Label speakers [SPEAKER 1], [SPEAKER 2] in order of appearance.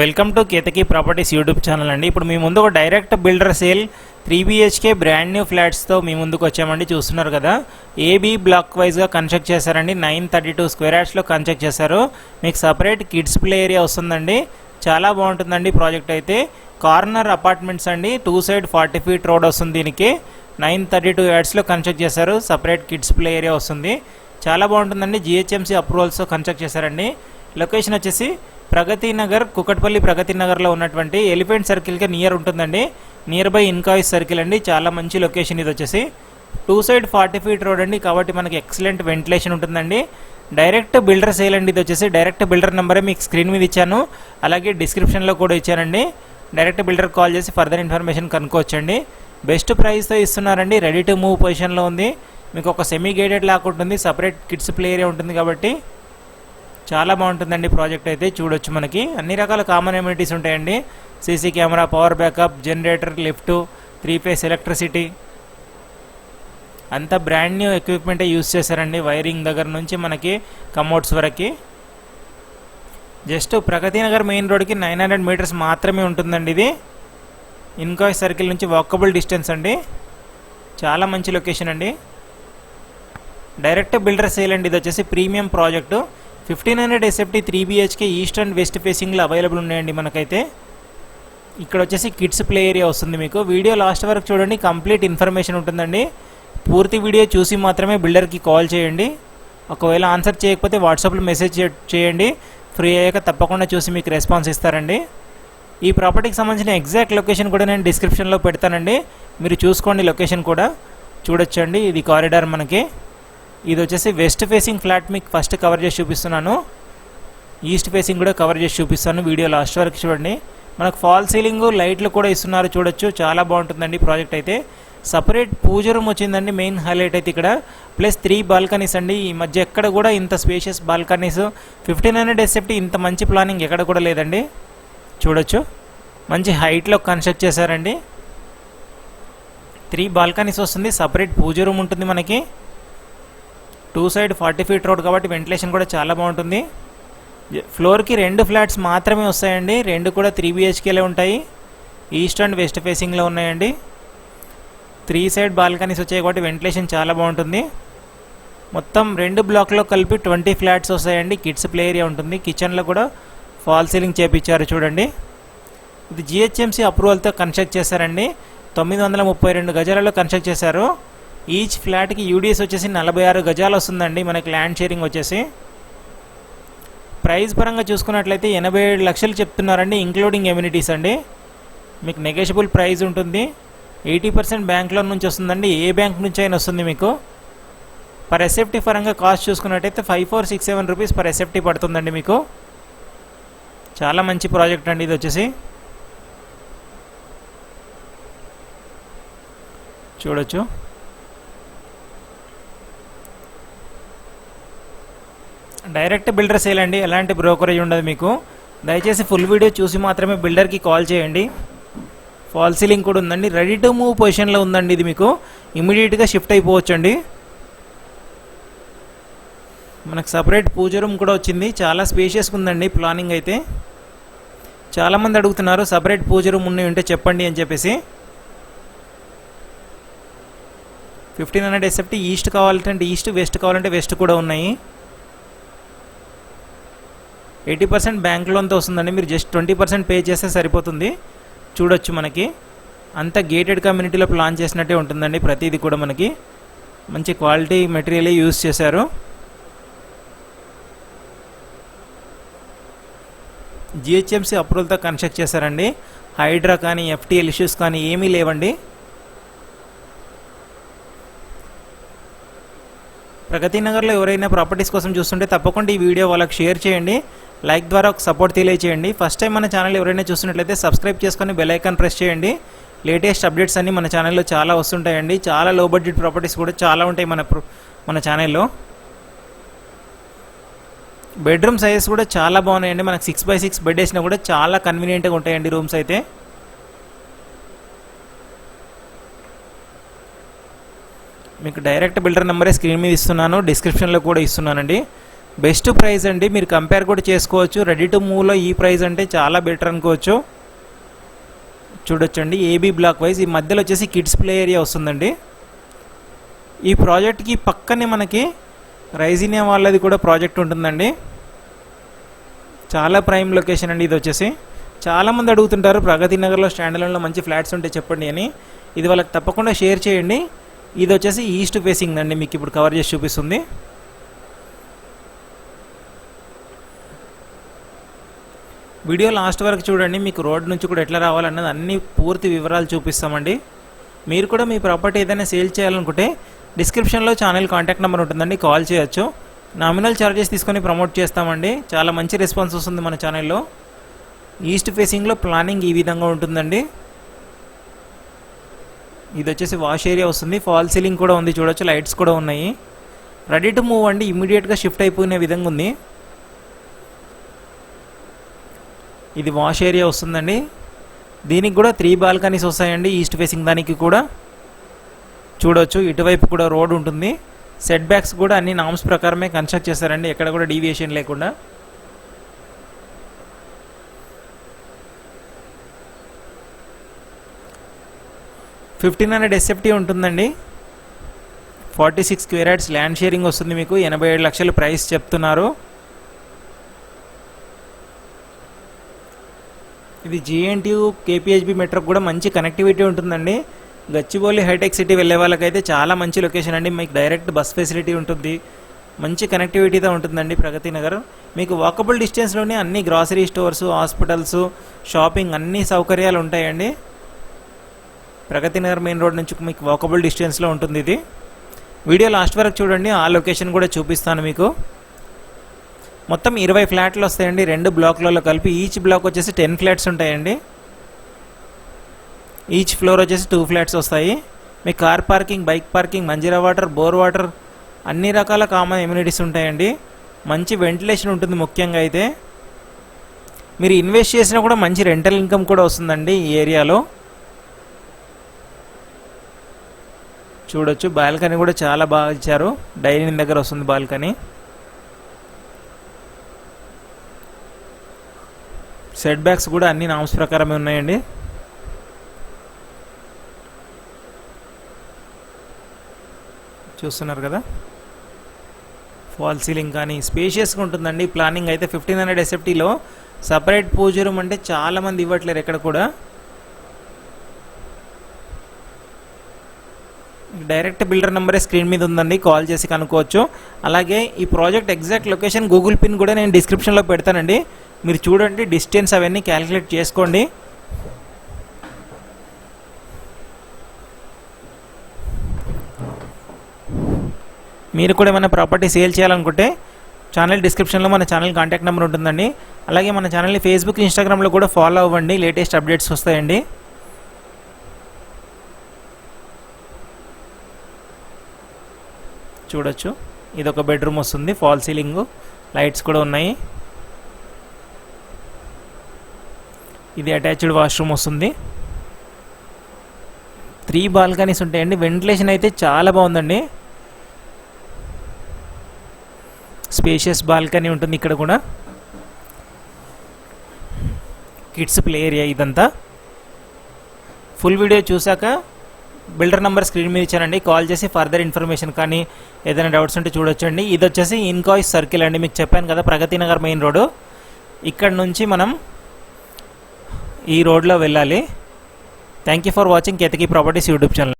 [SPEAKER 1] Welcome to Ketaki properties YouTube channel అండి. ఇప్పుడు మీ ముందు ఒక direct builder sale three BHK brand new ఫ్లాట్స్తో మీ ముందుకు వచ్చామండి. చూస్తున్నారు కదా ఏబీ బ్లాక్ వైజ్గా కన్స్ట్రక్ట్ చేశారండి. నైన్ థర్టీ టూ స్క్వేర్ యాడ్స్లో కన్స్ట్రక్ట్ చేశారు. మీకు సపరేట్ కిడ్స్ ప్లే ఏరియా వస్తుందండి. చాలా బాగుంటుందండి ప్రాజెక్ట్ అయితే. కార్నర్ అపార్ట్మెంట్స్ అండి two side forty feet road వస్తుంది దీనికి. నైన్ థర్టీ టూ యాడ్స్లో కన్స్ట్రక్ట్ చేశారు. సపరేట్ కిడ్స్ ప్లే ఏరియా వస్తుంది. చాలా బాగుంటుందండి. జిహెచ్ఎంసీ అప్రూవల్స్తో కన్స్ట్రక్ట్ చేశారండి. లొకేషన్ వచ్చేసి ప్రగతి నగర్ కుకట్పల్లి ప్రగతి నగర్లో ఉన్నటువంటి ఎలిఫెంట్ సర్కిల్కి నియర్ ఉంటుందండి. నియర్ బై ఇన్కాయిస్ సర్కిల్ అండి. చాలా మంచి లొకేషన్ ఇది వచ్చేసి. Two side forty feet road అండి. కాబట్టి మనకి ఎక్సలెంట్ వెంటిలేషన్ ఉంటుందండి. డైరెక్ట్ బిల్డర్ సేల్ అండి ఇది వచ్చేసి. డైరెక్ట్ బిల్డర్ నెంబరే మీకు స్క్రీన్ మీద ఇచ్చాను. అలాగే డిస్క్రిప్షన్లో కూడా ఇచ్చానండి. డైరెక్ట్ బిల్డర్ కాల్ చేసి ఫర్దర్ ఇన్ఫర్మేషన్ కనుక్కోవచ్చండి. బెస్ట్ ప్రైస్తో ఇస్తున్నారండి. రెడీ టు మూవ్ పొజిషన్లో ఉంది. మీకు ఒక సెమీ గేటెడ్ లాక్ ఉంటుంది. సపరేట్ కిడ్స్ ప్లే ఏరియా ఉంటుంది కాబట్టి చాలా బాగుంటుందండి ప్రాజెక్ట్ అయితే చూడొచ్చు మనకి. అన్ని రకాల కామన్ ఎమ్యూనిటీస్ ఉంటాయండి. CC camera power backup generator lift three phase electricity అంతా బ్రాండ్ న్యూ ఎక్విప్మెంటే యూస్ చేశారండి. వైరింగ్ దగ్గర నుంచి మనకి కమోడ్స్ వరకు. జస్ట్ ప్రగతి నగర్ మెయిన్ రోడ్కి నైన్ హండ్రెడ్ మీటర్స్ మాత్రమే ఉంటుందండి ఇది. ఇన్కాయ్ సర్కిల్ నుంచి వాకబుల్ డిస్టెన్స్ అండి. చాలా మంచి లొకేషన్ అండి. డైరెక్ట్ బిల్డర్ సేల్ అండి. ఇది వచ్చేసి premium project fifteen hundred SFT three BHK east and west ఫేసింగ్లో అవైలబుల్ ఉన్నాయండి మనకైతే. ఇక్కడ వచ్చేసి కిడ్స్ ప్లే ఏరియా వస్తుంది మీకు. వీడియో లాస్ట్ వరకు చూడండి కంప్లీట్ ఇన్ఫర్మేషన్ ఉంటుందండి. పూర్తి వీడియో చూసి మాత్రమే బిల్డర్కి కాల్ చేయండి. ఒకవేళ ఆన్సర్ చేయకపోతే వాట్సాప్లో మెసేజ్ చేయండి. ఫ్రీ అయ్యాక తప్పకుండా చూసి మీకు రెస్పాన్స్ ఇస్తారండి. ఈ ప్రాపర్టీకి సంబంధించిన ఎగ్జాక్ట్ లొకేషన్ కూడా నేను డిస్క్రిప్షన్లో పెడతానండి. మీరు చూసుకోండి లొకేషన్ కూడా. చూడొచ్చండి ఇది కారిడార్ మనకి. ఇది వచ్చేసి వెస్ట్ ఫేసింగ్ ఫ్లాట్ మీకు ఫస్ట్ కవర్ చేసి చూపిస్తున్నాను. ఈస్ట్ ఫేసింగ్ కూడా కవర్ చేసి చూపిస్తాను వీడియో లాస్ట్ వరకు చూడండి. మనకు ఫాల్ సీలింగ్ లైట్లు కూడా ఇస్తున్నారు చూడొచ్చు. చాలా బాగుంటుందండి ప్రాజెక్ట్ అయితే. సపరేట్ పూజ రూమ్ వచ్చిందండి మెయిన్ హైలైట్ అయితే ఇక్కడ. ప్లస్ త్రీ బాల్కనీస్ అండి. ఈ మధ్య ఎక్కడ కూడా ఇంత spacious balconies fifteen hundred SFT ఇంత మంచి ప్లానింగ్ ఎక్కడ కూడా లేదండి. చూడొచ్చు. మంచి హైట్లో కన్స్ట్రక్ట్ చేశారండి. త్రీ బాల్కనీస్ వస్తుంది. సపరేట్ పూజ రూమ్ ఉంటుంది మనకి. Two side forty feet road కాబట్టి వెంటిలేషన్ కూడా చాలా బాగుంటుంది. ఫ్లోర్కి రెండు ఫ్లాట్స్ మాత్రమే వస్తాయండి. రెండు కూడా త్రీ బిహెచ్కేలే ఉంటాయి. ఈస్ట్ అండ్ వెస్ట్ ఫేసింగ్లో ఉన్నాయండి. త్రీ సైడ్ బాల్కనీస్ వచ్చాయి కాబట్టి వెంటిలేషన్ చాలా బాగుంటుంది. మొత్తం రెండు బ్లాక్లో కలిపి ట్వంటీ ఫ్లాట్స్ వస్తాయండి. కిడ్స్ ప్లే ఏరియా ఉంటుంది. కిచెన్లో కూడా ఫాల్ సీలింగ్ చేపించారు చూడండి. ఇది జిహెచ్ఎంసీ అప్రూవల్తో కన్స్ట్రక్ట్ చేశారండి. తొమ్మిది వందల ముప్పై రెండు గజాలలో కన్స్ట్రక్ట్ చేశారు. ఈచ్ ఫ్లాట్కి యూడిఎస్ వచ్చేసి నలభై ఆరు గజాలు వస్తుందండి. మనకి ల్యాండ్ షేరింగ్ వచ్చేసి. ప్రైస్ పరంగా చూసుకున్నట్లయితే ఎనభై ఏడు లక్షలు చెప్తున్నారండి ఇంక్లూడింగ్ ఎమ్యూనిటీస్ అండి. మీకు నెగోషియబుల్ ప్రైస్ ఉంటుంది. ఎయిటీ పర్సెంట్ బ్యాంక్ లోన్ నుంచి వస్తుందండి. ఏ బ్యాంక్ నుంచి అయినా వస్తుంది మీకు. పర్ ఎస్ఎఫ్టీ పరంగా కాస్ట్ చూసుకున్నట్టయితే five four six seven rupees per SFT పడుతుందండి మీకు. చాలా మంచి ప్రాజెక్ట్ అండి ఇది వచ్చేసి. చూడొచ్చు. డైరెక్ట్ బిల్డర్ సేల్ అండి ఎలాంటి బ్రోకరేజ్ ఉండదు మీకు. దయచేసి ఫుల్ వీడియో చూసి మాత్రమే బిల్డర్కి కాల్ చేయండి. ఫాల్ సీలింగ్ కూడా ఉందండి. రెడీ టు మూవ్ పొజిషన్లో ఉందండి ఇది మీకు. ఇమీడియట్గా షిఫ్ట్ అయిపోవచ్చండి. మనకు సపరేట్ పూజ రూమ్ కూడా వచ్చింది. చాలా స్పేషియస్గా ఉందండి ప్లానింగ్ అయితే. చాలామంది అడుగుతున్నారు సపరేట్ పూజ రూమ్ ఉన్నాయి ఉంటే చెప్పండి అని చెప్పేసి. ఫిఫ్టీన్ హండ్రెడ్ ఎస్ఎఫ్టీ ఈస్ట్ కావాలంటే ఈస్ట్ వెస్ట్ కావాలంటే వెస్ట్ కూడా ఉన్నాయి. ఎయిటీ పర్సెంట్ బ్యాంక్ లోన్తో వస్తుందండి. మీరు జస్ట్ ట్వంటీ పర్సెంట్ పే చేస్తే సరిపోతుంది. చూడొచ్చు మనకి. అంత గేటెడ్ కమ్యూనిటీలో ప్లాన్ చేసినట్టే ఉంటుందండి. ప్రతిదీ కూడా మనకి. మంచి క్వాలిటీ మెటీరియల్ యూస్ చేశారు. జిహెచ్ఎంసీ అప్రూవల్తో కన్స్ట్రక్ట్ చేశారండి. హైడ్రా కానీ ఎఫ్టీఎల్ ఇష్యూస్ కానీ ఏమీ లేవండి. ప్రగతి నగర్లో ఎవరైనా ప్రాపర్టీస్ కోసం చూస్తుంటే తప్పకుండా ఈ వీడియో వాళ్ళకి షేర్ చేయండి. లైక్ ద్వారా ఒక సపోర్ట్ తెలియజేయండి ఫస్ట్ టైం మన ఛానల్ ఎవరైనా చూస్తున్నట్లయితే సబ్స్క్రైబ్ చేసుకొని బెల్ ఐకాన్ ప్రెస్ చేయండి. లేటెస్ట్ అప్డేట్స్ అన్నీ మన ఛానల్లో చాలా వస్తుంటాయండి. చాలా లో బడ్జెట్ ప్రాపర్టీస్ కూడా చాలా ఉంటాయి మన ప్ర- మన ఛానల్లో బెడ్రూమ్ సైజెస్ కూడా చాలా బాగున్నాయండి. మనకు సిక్స్ బై సిక్స్ బెడ్ వేసినా కూడా చాలా కన్వీనియంట్గా ఉంటాయండి రూమ్స్ అయితే. మీకు డైరెక్ట్ బిల్డర్ నెంబరే స్క్రీన్ మీద ఇస్తున్నాను. డిస్క్రిప్షన్లో కూడా ఇస్తున్నానండి. బెస్ట్ ప్రైస్ అండి. మీరు కంపేర్ కూడా చేసుకోవచ్చు. రెడీ టు మూవ్లో ఈ ప్రైస్ అంటే చాలా బెటర్ అనుకోవచ్చు. చూడొచ్చండి. AB block wise. ఈ మధ్యలో వచ్చేసి కిడ్స్ ప్లే ఏరియా వస్తుందండి. ఈ ప్రాజెక్ట్కి పక్కనే మనకి రైజినియా వాళ్ళది కూడా ప్రాజెక్ట్ ఉంటుందండి. చాలా ప్రైమ్ లొకేషన్ అండి ఇది వచ్చేసి. చాలామంది అడుగుతుంటారు ప్రగతి నగర్లో స్టాండ్లోన్లో మంచి ఫ్లాట్స్ ఉంటే చెప్పండి అని. ఇది వాళ్ళకి తప్పకుండా షేర్ చేయండి. ఇది వచ్చేసి ఈస్ట్ ఫేసింగ్ అండి. మీకు ఇప్పుడు కవర్ చేసి చూపిస్తుంది. వీడియో లాస్ట్ వరకు చూడండి మీకు రోడ్ నుంచి కూడా ఎట్లా రావాలన్నది అన్ని పూర్తి వివరాలు చూపిస్తామండి. మీరు కూడా మీ ప్రాపర్టీ ఏదైనా సేల్ చేయాలనుకుంటే డిస్క్రిప్షన్లో ఛానల్ కాంటాక్ట్ నెంబర్ ఉంటుందండి కాల్ చేయొచ్చు. నామినల్ ఛార్జెస్ తీసుకొని ప్రమోట్ చేస్తామండి. చాలా మంచి రెస్పాన్స్ వస్తుంది మన ఛానల్లో. ఈస్ట్ ఫేసింగ్లో ప్లానింగ్ ఈ విధంగా ఉంటుందండి. ఇది వచ్చేసి వాష్ ఏరియా వస్తుంది. ఫాల్ సీలింగ్ కూడా ఉంది చూడొచ్చు. లైట్స్ కూడా ఉన్నాయి. రెడీ టు మూవ్ అండి ఇమీడియట్గా షిఫ్ట్ అయిపోయిన విధంగా ఉంది. ఇది వాష్ ఏరియా వస్తుందండి. దీనికి కూడా త్రీ బాల్కనీస్ వస్తాయండి. ఈస్ట్ ఫేసింగ్ దానికి కూడా. చూడొచ్చు. ఇటువైపు కూడా రోడ్ ఉంటుంది. సెట్ బ్యాక్స్ కూడా అన్ని నామ్స్ ప్రకారమే కన్స్ట్రక్ట్ చేస్తారండి. ఎక్కడ కూడా డీవియేషన్ లేకుండా. ఫిఫ్టీన్ హండ్రెడ్ ఎస్ఎఫ్టీ ఉంటుందండి. ఫార్టీ సిక్స్ క్వేరాట్స్ ల్యాండ్ షేరింగ్ వస్తుంది మీకు. ఎనభై ఏడు లక్షలు ప్రైస్ చెప్తున్నారు. ఇది జిఎన్టీయు కేపీహెచ్బి మెట్రోకి కూడా మంచి కనెక్టివిటీ ఉంటుందండి. గచ్చిబౌలి హైటెక్ సిటీ వెళ్ళే వాళ్ళకైతే చాలా మంచి లొకేషన్ అండి. మీకు డైరెక్ట్ బస్ ఫెసిలిటీ ఉంటుంది. మంచి కనెక్టివిటీతో ఉంటుందండి ప్రగతి నగర్. మీకు వాకబుల్ డిస్టెన్స్లోనే అన్ని గ్రాసరీ స్టోర్స్ హాస్పిటల్స్ షాపింగ్ అన్ని సౌకర్యాలు ఉంటాయండి. ప్రగతి నగర్ మెయిన్ రోడ్ నుంచి మీకు వాకబుల్ డిస్టెన్స్లో ఉంటుంది ఇది. వీడియో లాస్ట్ వరకు చూడండి. ఆ లొకేషన్ కూడా చూపిస్తాను మీకు. మొత్తం ఇరవై ఫ్లాట్లు వస్తాయండి రెండు బ్లాక్లలో కలిపి. ఈచ్ బ్లాక్ వచ్చేసి టెన్ ఫ్లాట్స్ ఉంటాయండి. ఈచ్ ఫ్లోర్ వచ్చేసి టూ ఫ్లాట్స్ వస్తాయి. మీ car parking bike parking Manjeera water bore water అన్ని రకాల కామన్ ఎమ్యూనిటీస్ ఉంటాయండి. మంచి వెంటిలేషన్ ఉంటుంది ముఖ్యంగా అయితే. మీరు ఇన్వెస్ట్ చేసినా కూడా మంచి రెంటల్ ఇన్కమ్ కూడా వస్తుందండి ఈ ఏరియాలో. చూడొచ్చు బాల్కనీ కూడా చాలా బాగా ఇచ్చారు. డైనింగ్ దగ్గర వస్తుంది బాల్కనీ. సెట్ బ్యాక్స్ కూడా అన్ని నామ్స్ ప్రకారమే ఉన్నాయండి. చూస్తున్నారు కదా? ఫాల్ సీలింగ్ కానీ స్పేషియస్గా ఉంటుందండి. ప్లానింగ్ అయితే ఫిఫ్టీన్ హండ్రెడ్ ఎస్ఎఫ్టీలో సపరేట్ పూజ రూమ్ అంటే చాలామంది ఇవ్వట్లేరు ఎక్కడ కూడా. డైరెక్ట్ బిల్డర్ నెంబరే స్క్రీన్ మీద ఉందండి. కాల్ చేసి కనుక్కోవచ్చు. అలాగే ఈ project exact location Google pin కూడా నేను డిస్క్రిప్షన్లో పెడతానండి. మీరు చూడండి డిస్టెన్స్ అవన్నీ క్యాలిక్యులేట్ చేసుకోండి. మీరు కూడా ఏమైనా ప్రాపర్టీ సేల్ చేయాలనుకుంటే ఛానల్ డిస్క్రిప్షన్లో మన ఛానల్ కాంటాక్ట్ నెంబర్ ఉంటుందండి. అలాగే మన ఛానల్ని ఫేస్బుక్ ఇన్స్టాగ్రామ్లో కూడా ఫాలో అవ్వండి. లేటెస్ట్ అప్డేట్స్ వస్తాయండి. చూడొచ్చు. ఇది ఒక బెడ్రూమ్ వస్తుంది ఫాల్ సీలింగ్ లైట్స్ కూడా ఉన్నాయి. ఇది అటాచ్డ్ వాష్రూమ్ వస్తుంది. త్రీ బాల్కనీస్ ఉంటాయండి. వెంటిలేషన్ అయితే చాలా బాగుందండి. స్పేషియస్ బాల్కనీ ఉంటుంది ఇక్కడ కూడా. కిడ్స్ ప్లే ఏరియా ఇదంతా. ఫుల్ వీడియో చూసాక బిల్డర్ నెంబర్ స్క్రీన్ మీద ఇచ్చానండి. కాల్ చేసి ఫర్దర్ ఇన్ఫర్మేషన్ కానీ ఏదైనా డౌట్స్ ఉంటే చూడొచ్చండి. ఇది వచ్చేసి ఇన్కాయిస్ సర్కిల్ అండి. మీకు చెప్పాను కదా ప్రగతి నగర్ మెయిన్ రోడ్ ఇక్కడ నుంచి మనం ఈ రోడ్లో వెళ్ళాలి. Thank you for watching Ketaki properties YouTube channel